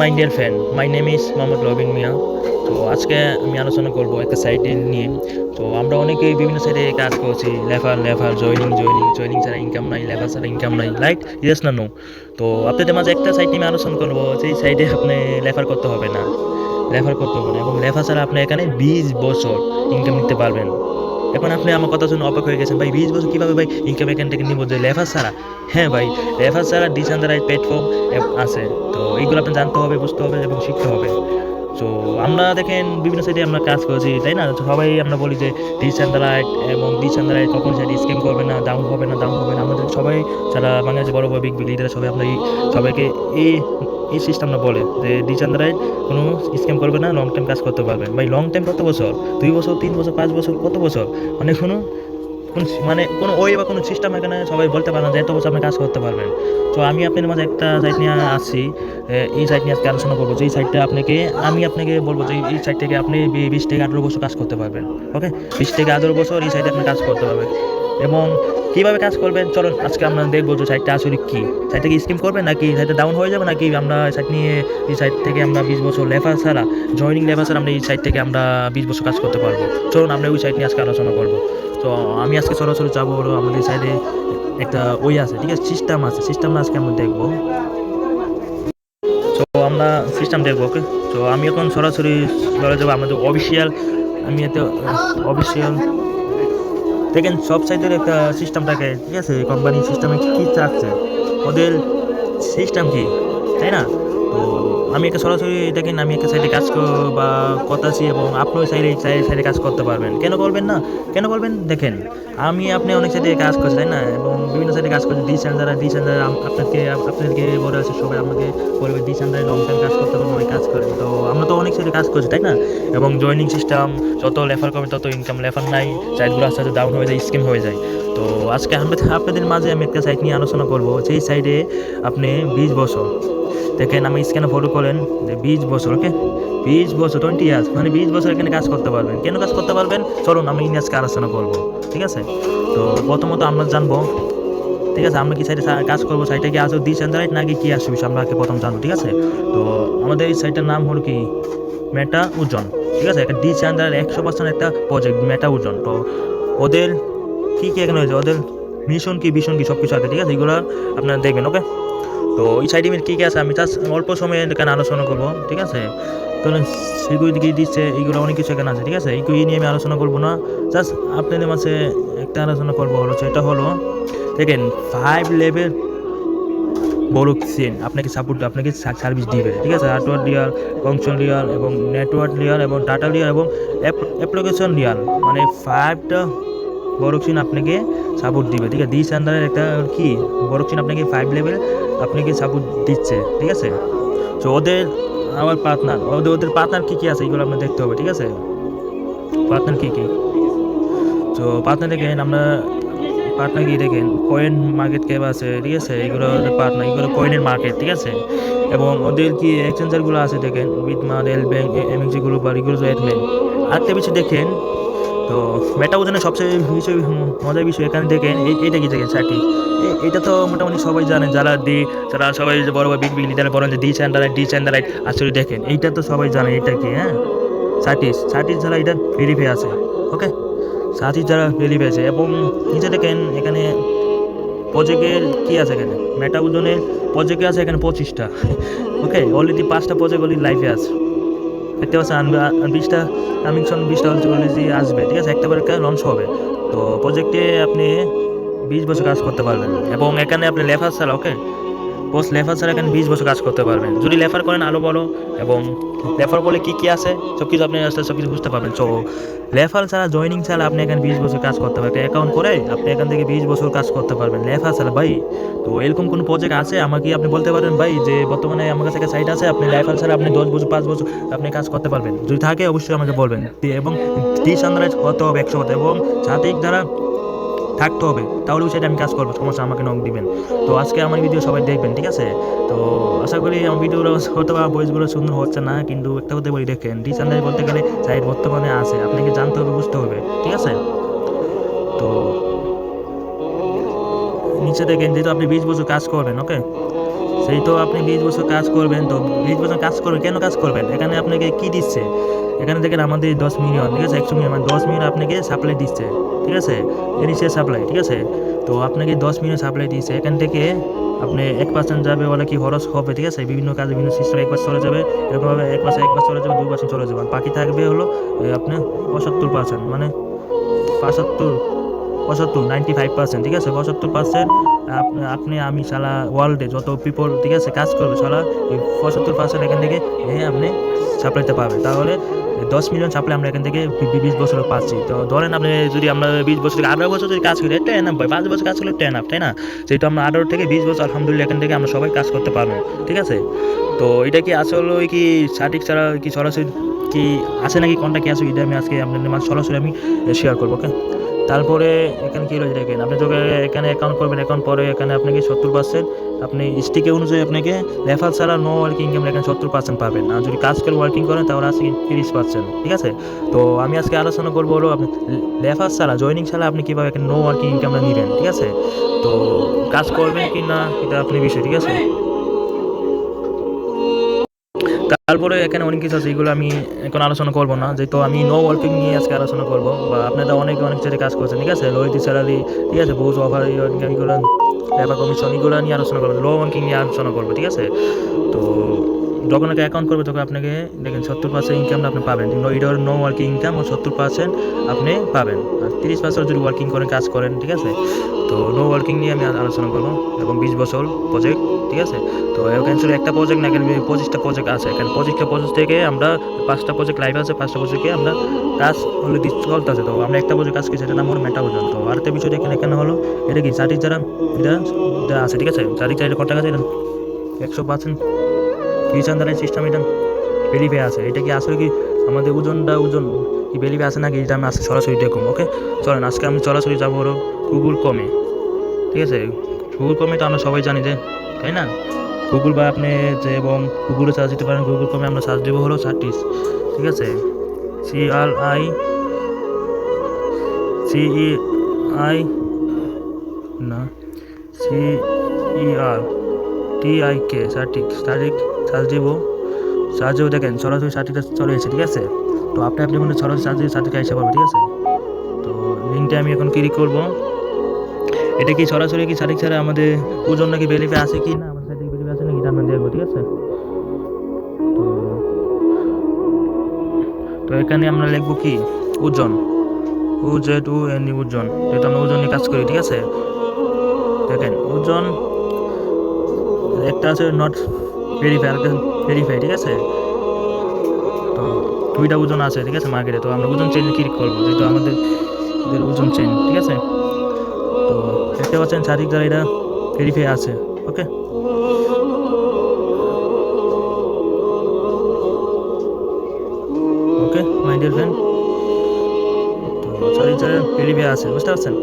My dear friend my name is Mohammad Robin Mia তো আজকে আমি আলোচনা করব একটা সাইটে নিয়ে। তো আমরা অনেকেই বিভিন্ন সাইটে কাজ করছি। লেফার লেফার জয়নিং জয়নিং জয়নিং ছাড়া ইনকাম নাই লেফার ছাড়া ইনকাম নাই। লাইক ইয়েস না নো তো আপনাদের মাঝে একটা সাইট নিয়ে আলোচনা করব সেই সাইটে আপনি লেফার করতে হবে না। লেফার করতে হবে না। এবং লেফার ছাড়া আপনি এখানে বিশ বছর ইনকাম নিতে পারবেন। এখন আপনি আমার কথা শুনে অপেক্ষা হয়ে গেছেন। ভাই, বিশ বছর কীভাবে ভাই ইনকাম এখান থেকে নিব? যে লেফার ছাড়া হ্যাঁ ভাই লেফার ছাড়া ডিসেন্দ্রাইজ প্ল্যাটফর্ম আছে। তো এইগুলো আপনি জানতে হবে, বুঝতে হবে এবং শিখতে হবে। তো আমরা দেখেন বিভিন্ন সাইডে আমরা কাজ করেছি, তাই না? সবাই আমরা বলি যে ডিসেন্দ্রাইট এবং ডিসেন্দ্রাইট কখন সাইড স্ক্যাম করবে না ডাউন হবে না ডাউন হবে না। আমাদের সবাই যারা বাংলাদেশে বড় বড় বিগ বিগ লিডার সবাই আমরা এই, সবাইকে এই এই সিস্টেমটা বলে যে ডিসেন্দ্রাইট কোনো স্ক্যাম করবে না লং টাইম কাজ করতে পারবেন ভাই লং টাইম কত বছর? দুই বছর, তিন বছর, পাঁচ বছর, কত বছর? মানে কোনো কোন মানে কোনো ওই বা কোনো সিস্টেম এখানে সবাই বলতে পারে না যে এত বছর আপনি কাজ করতে পারবেন। তো আমি আপনার মাঝে একটা সাইট নিয়ে আসছি এই সাইট নিয়ে আজকে আলোচনা করব। যে এই সাইটটা আপনাকে, আমি আপনাকে বলব যে এই সাইট থেকে আপনি বিশ থেকে আঠেরো বছর কাজ করতে পারবেন ওকে বিশ থেকে আঠেরো বছর এই সাইটে আপনি কাজ করতে পারবেন। এবং কীভাবে কাজ করবেন? চলুন, আজকে আমরা দেখব যে সাইটটা আসলে কী। সাইটটা কি স্কিম করবে নাকি সাইটটা ডাউন হয়ে যাবে নাকি আমরা সাইট নিয়ে এই সাইট থেকে আমরা বিশ বছর লেফার ছাড়া জয়নিং লেফার ছাড়া আমরা এই সাইট থেকে আমরা বিশ বছর কাজ করতে পারব। চলুন, আমরা ওই সাইট নিয়ে আজকে আলোচনা করব। তো আমি আজকে সরাসরি যাব আমাদের সাইডে একটা ওই আছে, ঠিক আছে? সিস্টেম আছে। সিস্টেমটা আজকে আমরা দেখব। তো আমরা সিস্টেম দেখব ওকে তো আমি এখন সরাসরি চলে যাব আমাদের অফিসিয়াল আমি এতে অফিসিয়াল দেখেন, সব সাইডের একটা সিস্টেম থাকে ঠিক আছে, কোম্পানির সিস্টেমে কী চাচ্ছে? ওদের সিস্টেম কী, তাই না? তো আমি একটা সরাসরি দেখেন, আমি একটা সাইডে কাজ বা করতেছি এবং আপনিও সাইডে সাইডে কাজ করতে পারবেন। কেন করবেন না? কেন করবেন? দেখেন, আমি আপনি অনেক সাইডে কাজ করছি, তাই না? এবং বিভিন্ন সাইডে কাজ করছি ডিসেন যারা ডিসেন যারা আপনাকে আপনাদেরকে বলে আছে, সবাই আমাকে বলবে ডিসেন যারা লং টাইম কাজ করতে পারবেন ওই কাজ করেন তো আমরা তো অনেক সাইডে কাজ করছি, তাই না? এবং জয়নিং সিস্টেম যত লেফার করবে তত ইনকাম লেফার নাই সাইডগুলো আস্তে আস্তে ডাউন হয়ে যায় স্কিম হয়ে যায়। তো আজকে আমি আপনাদের মাঝে আমি একটা সাইট নিয়ে আলোচনা করব সেই সাইডে আপনি বিশ বছর দেখেন আমি স্ক্যানে ফলো করেন যে বিশ বছর ওকে বিশ বছর টোয়েন্টি ইয়ার্স মানে বিশ বছর এখানে কাজ করতে পারবেন। কেন কাজ করতে পারবেন? চলুন, আমি ইংরেজকে আলোচনা করব, ঠিক আছে? তো প্রথমত আমরা জানব, ঠিক আছে? আমরা কি সাইডে কাজ করব? সাইটে কি আসো ডিসেন্দ্রাইট নাকি কি আসবে? আমরা প্রথম জানব, ঠিক আছে? তো আমাদের এই সাইটের নাম হলো কি? মেটা ওজন ঠিক আছে? একটা ডিস ডিসেন্দ্রাইট একশো পার্সেন্ট একটা প্রজেক্ট মেটা ওজন তো ওদের কী কী এখানে হয়েছে ওদের মিশন কি ভীষণ কি সব কিছু আছে, ঠিক আছে? এগুলো আপনারা দেখবেন ওকে তো এই সাইডে কী কী আছে? আমি জাস্ট অল্প সময়ে এখানে আলোচনা করব, ঠিক আছে? কারণ সেগুলি দিকে দিচ্ছে, এইগুলো অনেক কিছু এখানে আছে, ঠিক আছে? এইগুলি নিয়ে আমি আলোচনা করব না। জাস্ট আপনাদের মাঝে একটা আলোচনা করব হলো, সেটা হলো, দেখেন ফাইভ লেভেল বড় সিন আপনাকে সাপোর্ট আপনাকে সার্ভিস দিবে, ঠিক আছে? হার্ডওয়ার লেয়ার ফাংশন লেয়ার এবং নেটওয়ার্ক লেয়ার এবং ডাটা লেয়ার এবং অ্যাপ্লিকেশন লেয়ার মানে ফাইভটা বড় সিন আপনাকে সাপোর্ট দিবে, ঠিক আছে? দিস আন্ডারের একটা কি? বড় সিন আপনাকে ফাইভ লেভেল আপনাকে সাপোর্ট দিচ্ছে, ঠিক আছে? তো ওদের আমার পার্টনার ওদের ওদের পার্টনার কী কী আছে? এগুলো আপনার দেখতে হবে, ঠিক আছে? পার্টনার কী কী? তো পার্টনার দেখেন আমরা পার্টনার কি দেখেন কয়েন মার্কেট ক্যাপ আছে, ঠিক আছে? এগুলো পার্টনার এগুলো কয়েনের মার্কেট ঠিক আছে? এবং ওদের কি এক্সচেঞ্জারগুলো আছে দেখেন বিটমার এল ব্যাংক এমএনসি গ্রুপ আর এগুলো এডমেন আরেকটা বিষয় দেখেন তো মেটা ওজনের সবচেয়ে বিষয় মজার বিষয় এখানে দেখেন এই- এইটা কি দেখেন এ- এটা তো মোটামুটি সবাই জানেন যারা দি, যারা সবাই বড় বড় বিগ বিগ লিডার বলেন যে ডি চ্যান্ডারাইট ডি চ্যান্ডারাইট আসলে দেখেন, এইটা তো সবাই জানে, এটা কি হ্যাঁ? সার্টিস সার্টিস যারা, এটা ভেরিফাই আছে ওকে সার্টিস যারা ভেরিফাই আছে, এবং নিচে দেখেন, এখানে প্রজেক্টের কি আছে এখানে? মেটা ওজনের প্রজেক্টে আছে এখানে পঁচিশটা ওকে অলরেডি পাঁচটা প্রজেক্ট অলরেডি লাইফে আছে। দেখতে পাচ্ছেন বিশটা কামিংসন বিশটা অলরেডি আসবে, ঠিক আছে? একটা পরীক্ষা লঞ্চ হবে। তো প্রজেক্টে আপনি বিশ বছর কাজ করতে পারবেন। এবং এখানে আপনি লেফার ছাড়া ওকে পোস্ট লেফার ছাড়া এখানে বিশ বছর কাজ করতে পারবেন? যদি লেফার করেন, আলো বলো, এবং লেফার বলে কী কী আছে সব কিছু আপনি সব কিছু বুঝতে পারবেন। তো লেফার ছাড়া জয়নিং ছাড়া আপনি এখানে বিশ বছর কাজ করতে পারবেন। অ্যাকাউন্ট করে আপনি এখান থেকে বিশ বছর কাজ করতে পারবেন। লেফার ছাড়া, ভাই, তো এরকম কোনো প্রজেক্ট আছে? আমাকে আপনি বলতে পারেন, ভাই, যে বর্তমানে আমার কাছে একটা সাইট আছে, আপনি লেফার ছাড়া আপনি দশ বছর, পাঁচ বছর আপনি কাজ করতে পারবেন? যদি থাকে, অবশ্যই আমাকে বলবেন। এবং ডিস আন্দারাইজ হতে হবে, একশো এবং সাথিক দ্বারা থাকতে হবে, তাহলেও সেটা আমি কাজ করব, সমস্যা আমাকে নক দিবেন। তো আজকে আমার ভিডিও সবাই দেখবেন, ঠিক আছে? তো আশা করি আমার ভিডিওগুলো হয়তো বা বয়সগুলো সুন্দর হচ্ছে না, কিন্তু একটা হতে বলি দেখেন। ডিসেন্ডারি বলতে গেলে সাইড বর্তমানে আছে, আপনাকে জানতে হবে, বুঝতে হবে, ঠিক আছে? তো নিচে দেখেন, যেহেতু আপনি বিশ বছর কাজ করবেন ওকে সেই তো আপনি বিশ বছর কাজ করবেন, তো বিশ বছর কাজ করবেন, কেন কাজ করবেন? এখানে আপনাকে কি দিচ্ছে? এখানে দেখেন আমাদের দশ মিলিয়ন ঠিক আছে? একশো মিলিয়ন মানে দশ মিলিয়ন আপনাকে সাপ্লাই দিচ্ছে, ঠিক আছে? এনিসিয়াল সাপ্লাই ঠিক আছে? তো আপনাকে দশ মিলিয়ন সাপ্লাই দিচ্ছে। এখান থেকে আপনি এক পার্সেন্ট যাবে বলে কি খরচ হবে, ঠিক আছে? বিভিন্ন কাজে, বিভিন্ন সিস্টেম এক পার্সেন্ট চলে যাবে, এরকমভাবে এক মাসে এক মাস চলে যাবে, দুই পার্সেন্ট চলে যাবে। বাকি থাকবে হলো আপনার পঁচাত্তর পার্সেন্ট মানে পঁচাত্তর পঁচাত্তর নাইনটি ফাইভ পার্সেন্ট ঠিক আছে? পঁচাত্তর পার্সেন্ট আপনি, আমি সারা ওয়ার্ল্ডে যত পিপল ঠিক আছে, কাজ করবে সারা এই পঁচাত্তর পার্সেন্ট এখান থেকে আপনি সাপ্লাইতে পাবে তাহলে দশ মিলিয়ন সাপ্লাই আমরা এখান থেকে বিশ বছর পাচ্ছি। তো ধরেন আপনি যদি আমরা বিশ বছর থেকে আঠারো বছর যদি কাজ করি টেন আপ পাঁচ বছর কাজ করলে টেন আপ তাই না? যেহেতু আমরা আঠারো থেকে বিশ বছর, আলহামদুলিল্লাহ, এখান থেকে আমরা সবাই কাজ করতে পারব, ঠিক আছে? তো এটা কি আসলে ওই কি সঠিক ছাড়া কি সরাসরি কি আছে নাকি? কোনটা কি আছে? এটা আমি আজকে আপনাদের সরাসরি আমি শেয়ার করব ওকে তারপরে এখানে কী রয়েছে দেখেন, আপনি যখন এখানে অ্যাকাউন্ট করবেন অ্যাকাউন্ট পরে এখানে আপনাকে সত্তর পার্সেন্ট আপনি স্টিকে অনুযায়ী আপনাকে রেফার ছাড়া নো ওয়ার্কিং ইনকাম এখানে সত্তর পার্সেন্ট পাবেন। আর যদি কাজ করে ওয়ার্কিং করেন, তাহলে আছে তিরিশ পার্সেন্ট ঠিক আছে? তো আমি আজকে আলোচনা করব হলো আপনি লেফার ছাড়া জয়নিং ছাড়া আপনি কীভাবে এখানে নো ওয়ার্কিং ইনকামটা নেবেন ঠিক আছে? তো কাজ করবেন কি না, এটা আপনি বিষয়, ঠিক আছে? তারপরে এখানে অনেক কিছু আছে, এগুলো আমি এখন আলোচনা করব না। যেহেতু আমি নো ওয়ার্কিং নিয়ে আজকে আলোচনা করব, বা আপনারা অনেক অনেক ছেলে কাজ করছেন, ঠিক আছে? লোয়েটি স্যালারি ঠিক আছে? বহু অফার এগুলো লেবার কমিশন এগুলো নিয়ে আলোচনা করব লো ওয়ার্কিং নিয়ে আলোচনা করব, ঠিক আছে? তো যখন একটা অ্যাকাউন্ট করবে, তখন আপনাকে দেখেন সত্তর পার্সেন্ট ইনকামটা আপনি পাবেন। এটা নো ওয়ার্কিং ইনকাম ও সত্তর পার্সেন্ট আপনি পাবেন। আর তিরিশ পার্সেন্ট যদি ওয়ার্কিং করেন কাজ করেন, ঠিক আছে? তো নো ওয়ার্কিং নিয়ে আমি আলোচনা করব। এবং বিশ বছর প্রজেক্ট ঠিক আছে? তো এখানে শুধু একটা প্রজেক্ট না, এখানে পঁচিশটা প্রজেক্ট আছে। এখানে পঁচিশটা প্রজেক্ট থেকে আমরা পাঁচটা প্রজেক্ট লাইভ আছে, পাঁচটা প্রজেক্টে আমরা কাজ হলো চলতে আছে তো আমরা একটা প্রজেক্ট কাজ করছি সেটা নাম হলো মেটা পর্যন্ত তো আরেকটা বিষয় এখানে এখানে হলো, এটা কি? চারিক যারা, এটা আছে, ঠিক আছে? চারিক চারিটা কত টাকা আছে? একশো পার্সেন্ট দ্বারা সিস্টেম এটা ভেরিফাই আছে। এটা কি আসলে কি আমাদের ওজনটা ওজন কি ভেরিফাই আছে নাকি এটা আমি আজকে সরাসরি দেখুন ওকে চলেন, আজকে আমি সরাসরি যাব হলো গুগল কমে ঠিক আছে? গুগল কমে তো আমরা সবাই জানি যে, তাই না? গুগল বা আপনি যে এবং গুগলে সার্চ দিতে পারেন গুগল কমে আমরা সার্চ দেবো হলো সার্টিস ঠিক আছে? C R I C E I না C E R I K সার্টিক সার্টিক search দেবো দেখেন, সরাসরি সার্টিকটা চলে এসেছে, ঠিক আছে? তো আপনি আপনি মনে সরাসরি সার্চ দিয়ে সার্টিকা এসে পারবে ঠিক আছে? তো লিঙ্কটা আমি এখন ক্লিক করব। এটা কি সরাসরি কি সার্টিক ছাড়া আমাদের ওজন নাকি ভেরিফাই আছে কি না? আমাদের সার্টিক ভেরিফাই আছে নাকি? এটা আমরা দেখব, ঠিক আছে? তো তো এখানে আমরা লিখব কি? ওজন। ও জেড ও এন ওজন। যেহেতু আমরা ওজন নিয়ে কাজ করি, ঠিক আছে? দেখেন, ওজন একটা আছে নট ভেরিফাই আর ভেরিফাই ঠিক আছে? তো দুইটা ওজন আছে, ঠিক আছে মার্কেটে তো আমরা ওজন চেঞ্জ ক্লিক করব, যেহেতু আমাদের ওজন চেঞ্জ ঠিক আছে? তো দেখতে পাচ্ছেন চারিক দ্বারা এটা ভেরিফাই আছে ওকে ওকে মাই ডিয়ার ফ্রেন্ড তো চারিক দ্বারা ভেরিফাই আছে, বুঝতে পারছেন?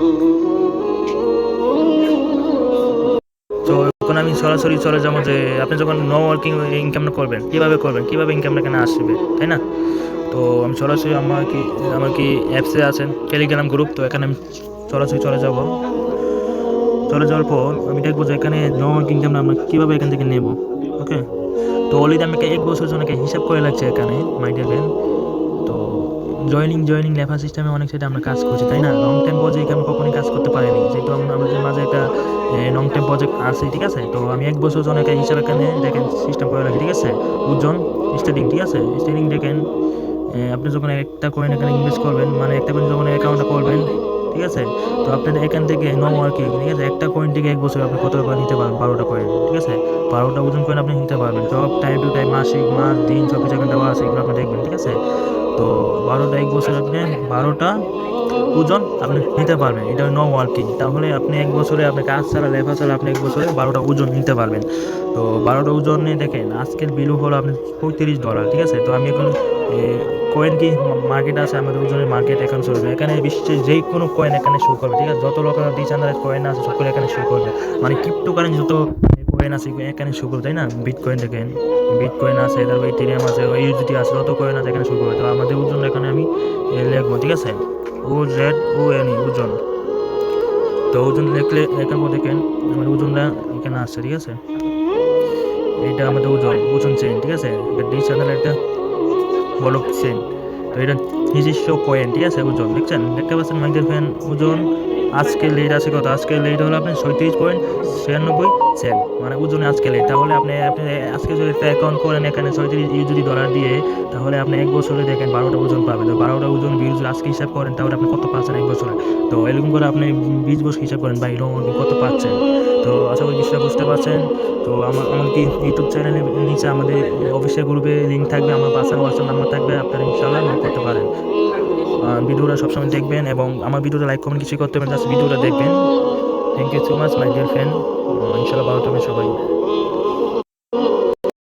তো এখন আমি সরাসরি চলে যাব যে, আপনি যখন নো ওয়ার্কিং ইনকামটা করবেন, কীভাবে করবেন? কীভাবে ইনকামটা এখানে আসবে? তাই না? তো আমি সরাসরি, আমার কি আমার কি অ্যাপসে আছেন? টেলিগ্রাম গ্রুপ তো এখানে আমি সরাসরি চলে যাব। চলে যাওয়ার পর আমি দেখব যে এখানে নো ওয়ার্কিং ইনকামটা আমরা কীভাবে এখান থেকে নেব। ওকে তো অলরেডি আমাকে এক বছর জন্য একটা হিসাব করে লাগছে এখানে মাই তো জয়নিং জয়নিং লেফা সিস্টেমে অনেক সাইডে আমরা কাজ করছি, তাই না? লং টাইম প্রজেক্ট আমি কখনোই কাজ করতে পারিনি। যেহেতু আমাদের মাঝে একটা লং টাইম প্রজেক্ট আছে, ঠিক আছে? তো আমি এক বছর জন একটা হিসাবে এখানে দেখেন সিস্টেম করে রাখি, ঠিক আছে? ওজন স্টেডিং ঠিক আছে? স্টেডিং দেখেন আপনি যখন একটা কয়েন এখানে ইনভেস্ট করবেন মানে একটা কয়েন যখন অ্যাকাউন্টটা করবেন ঠিক আছে? তো আপনার এখান থেকে নো মার্কিং ঠিক আছে? একটা কয়েন থেকে এক বছর আপনি কত করে নিতে পারবেন? বারোটা কয়েন ঠিক আছে? বারোটা ওজন কয়েন আপনি নিতে পারবেন। সব টাইম টু টাইম মাসিক, মাস, দিন সব কিছু এখানে দেওয়া আছে, এগুলো আপনি দেখবেন, ঠিক আছে? তো বারোটা এক বছর আপনি বারোটা ওজন আপনি নিতে পারবেন। এটা নো ওয়ার্কিং তাহলে আপনি এক বছরে আপনি কাজ ছাড়া, লেখা ছাড়া আপনি এক বছরে বারোটা ওজন নিতে পারবেন। তো বারোটা ওজনে দেখেন, আজকের বিলু হলো আপনি পঁয়ত্রিশ ডলার ঠিক আছে? তো আমি এখন কয়েন কি? মার্কেট আছে, আমাদের ওজনের মার্কেট এখন চলবে। এখানে বিশ্বের যে কোনো কয়েন এখানে শো করবে, ঠিক আছে? যত রকমের ডিজাইনারের কয়েন আছে সকলে এখানে শো করবে। মানে ক্রিপ্টো কারেন্সি যত কয়েন আছে এখানে শো করবে, তাই না? বিট কয়েন দেখেন বিট কয়েন আছে, তারপর ইথেরিয়াম আছে ইউজিটি আছে, যত কয়েন আছে এখানে শো করবে। তো আমাদের ওজন এখানে আমি লিখব, ঠিক আছে? ও জেড ও এন ওজন তো ওজন লিখলে এখানে দেখেন, আমাদের ওজনটা এখানে আসছে ঠিক আছে? এটা আমাদের ওজন ওজন চেন ঠিক আছে? এটা ডি চ্যানেল একটা বড় সেন। তো এটা নিজস্ব কয়েন, ঠিক আছে? ওজন দেখছেন? দেখতে পাচ্ছেন, মাইকেল ফ্যান ওজন আজকে লেট আছে কত? আজকে লেট হলো আপনি সৈত্রিশ পয়েন্ট ছিয়ানব্বই সেন মানে ওজনে আজকে লেট তাহলে আপনি আপনি আজকে যদি অ্যাকাউন্ট করেন এখানে ছয়ত্রিশ ইউ যদি ডলার দিয়ে, তাহলে আপনি এক বছরে দেখেন বারোটা ওজন পাবেন। তো বারোটা ওজন বিশ আজকে হিসাব করেন, তাহলে আপনি কত পাচ্ছেন এক বছরে? তো এরকম করে আপনি বিশ বছর হিসাব করেন বা এরকম কত পাচ্ছেন? তো আশা করি বিষয়টা বুঝতে পারছেন। তো আমার, আমাদের ইউটিউব চ্যানেলের নিচে আমাদের অফিসের গ্রুপে লিঙ্ক থাকবে, আমার পার্সোনাল হোয়াটসঅ্যাপ নাম্বার থাকবে, আপনারা ইনশাআল্লাহ করতে পারেন। ভিডিওটা সবসময় দেখবেন এবং আমার ভিডিওটা লাইক কমেন্ট কিছু করতে পারেন জাস্ট ভিডিওটা দেখবেন। Thank you so much my dear friend ইনশাআল্লাহ ভালো থাকবেন সবাই।